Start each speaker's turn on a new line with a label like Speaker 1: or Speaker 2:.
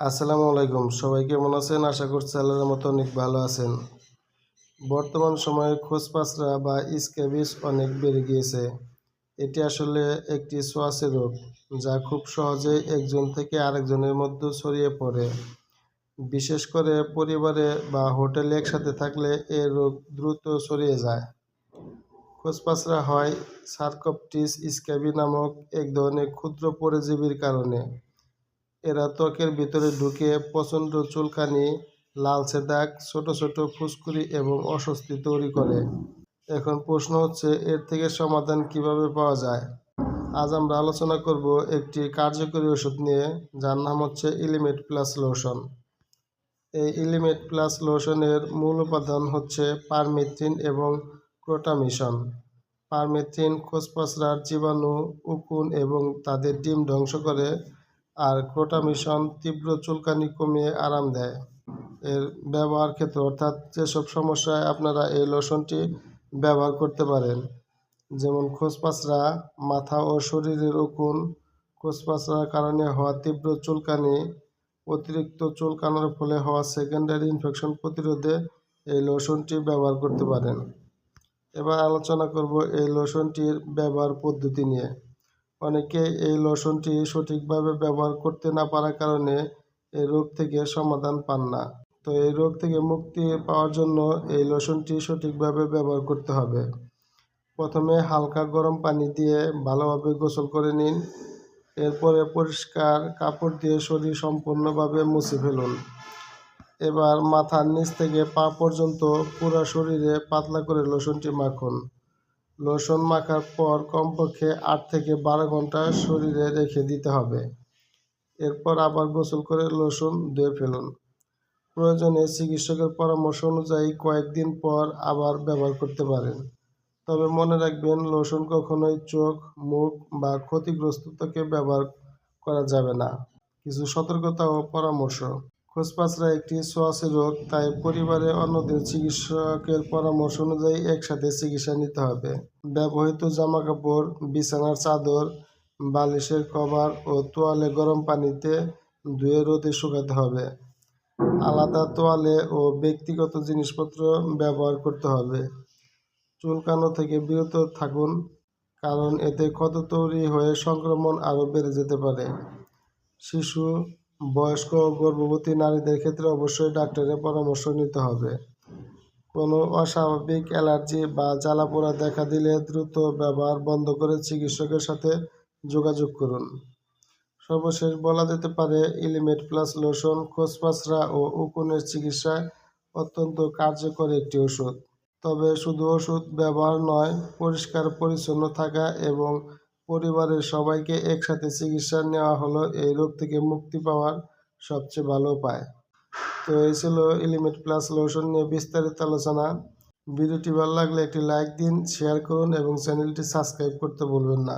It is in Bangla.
Speaker 1: আসসালামু আলাইকুম। সবাই কেমন আছেন? আশা করছি আল্লাহর মতো অনেক ভালো আছেন। বর্তমান সময়ে খোঁজপাচরা বা স্ক্যাবিস অনেক বেড়ে গিয়েছে। এটি আসলে একটি সোয়াসে রোগ, যা খুব সহজেই একজন থেকে আরেকজনের মধ্যে ছড়িয়ে পড়ে। বিশেষ করে পরিবারে বা হোটেলে একসাথে থাকলে এ রোগ দ্রুত ছড়িয়ে যায়। খোঁজপাচরা হয় সার্কপটিস স্ক্যাবি নামক এক ধরনের ক্ষুদ্র পরজীবীর কারণে। এরা ত্বকের ভিতরে ঢুকে প্রচণ্ড চুলকানি, লালচে দাগ, ছোট ছোট ফুসকুড়ি এবং অস্বস্তি তৈরি করে। এখন প্রশ্ন হচ্ছে, এর থেকে সমাধান কীভাবে পাওয়া যায়? আজ আমরা আলোচনা করব একটি কার্যকরী ওষুধ নিয়ে, যার নাম হচ্ছে ইলিমেট প্লাস লোশন। এই ইলিমেট প্লাস লোশনের মূল উপাদান হচ্ছে পারমেথ্রিন এবং ক্রোটামিশন পারমেথ্রিন, খোসপসরার জীবাণু, উকুন এবং তাদের ডিম ধ্বংস করে আর ক্রোটামিশন তীব্র চুলকানি কমিয়ে আরাম দেয়। এর ব্যবহার ক্ষেত্রে অর্থাৎ যেসব সমস্যায় আপনারা এই লোশনটি ব্যবহার করতে পারেন, যেমন খোসপাসরা, মাথা ও শরীরের উকুন খোসপাসরার কারণে হওয়া তীব্র চুলকানি, অতিরিক্ত চুলকানোর ফলে হওয়া সেকেন্ডারি ইনফেকশন প্রতিরোধে এই লোশনটি ব্যবহার করতে পারেন। এবার আলোচনা করব এই লোশনটির ব্যবহার পদ্ধতি নিয়ে। অনেকে এই লোশনটি সঠিকভাবে ব্যবহার করতে না পারার কারণে এই রোগ থেকে সমাধান পান না। তো এই রোগ থেকে মুক্তি পাওয়ার জন্য এই লোশনটি সঠিকভাবে ব্যবহার করতে হবে। প্রথমে হালকা গরম পানি দিয়ে ভালোভাবে গোসল করে নিন। এরপরে পরিষ্কার কাপড় দিয়ে শরীর সম্পূর্ণভাবে মুছে ফেলুন। এবার মাথার নিচ থেকে পা পর্যন্ত পুরো শরীরে পাতলা করে লোশনটি মাখুন। লোশন মাখার পর কমপক্ষে আট থেকে বারো ঘণ্টা শরীরে রেখে দিতে হবে। এরপর আবার গোসল করে লোশন ধুয়ে ফেলুন। প্রয়োজনে চিকিৎসকের পরামর্শ অনুযায়ী কয়েকদিন পর আবার ব্যবহার করতে পারেন। তবে মনে রাখবেন, লোশন কখনোই চোখ, মুখ বা ক্ষতিগ্রস্ত ত্বকে ব্যবহার করা যাবে না। কিছু সতর্কতা ও পরামর্শ। খোসপাচরা একটি সোয়াশি রোগ, তাই পরিবারে অন্যদের চিকিৎসকের পরামর্শ অনুযায়ী একসাথে চিকিৎসা নিতে হবে। ব্যবহৃত জামাকাপড়, বিছানার চাদর, বালিশের কভার ও তোয়ালে গরম পানিতে ধুয়ে রোদে শুকাতে হবে। আলাদা তোয়ালে ও ব্যক্তিগত জিনিসপত্র ব্যবহার করতে হবে। চুলকানো থেকে বিরত থাকুন, কারণ এতে ক্ষত তৈরি হয়ে সংক্রমণ আরও বেড়ে যেতে পারে। শিশু বয়স্ক ও গর্ভবতী নারীদের ক্ষেত্রে অবশ্যই ডাক্তারের পরামর্শ নিতে হবে। কোনো অস্বাভাবিক অ্যালার্জি বা জ্বালাপোড়া দেখা দিলে দ্রুত ব্যবহার বন্ধ করে চিকিৎসকের সাথে যোগাযোগ করুন। সর্বশেষ বলা যেতে পারে, ইলিমেট প্লাস লোশন খোসপাসরা ও উকুনের চিকিৎসায় অত্যন্ত কার্যকর একটি ওষুধ। তবে শুধু ওষুধ ব্যবহার নয়, পরিষ্কার পরিচ্ছন্ন থাকা এবং পরিবারের সবাইকে একসাথে চিকিৎসা নেওয়া হলো, এই রোগ থেকে মুক্তি পাওয়ার সবচেয়ে ভালো উপায়। তো এই ছিল এলিমেট প্লাস লোশন নিয়ে বিস্তারিত আলোচনা। ভিডিওটি ভালো লাগলে একটি লাইক দিন শেয়ার করুন এবং চ্যানেলটি সাবস্ক্রাইব করতে ভুলবেন না।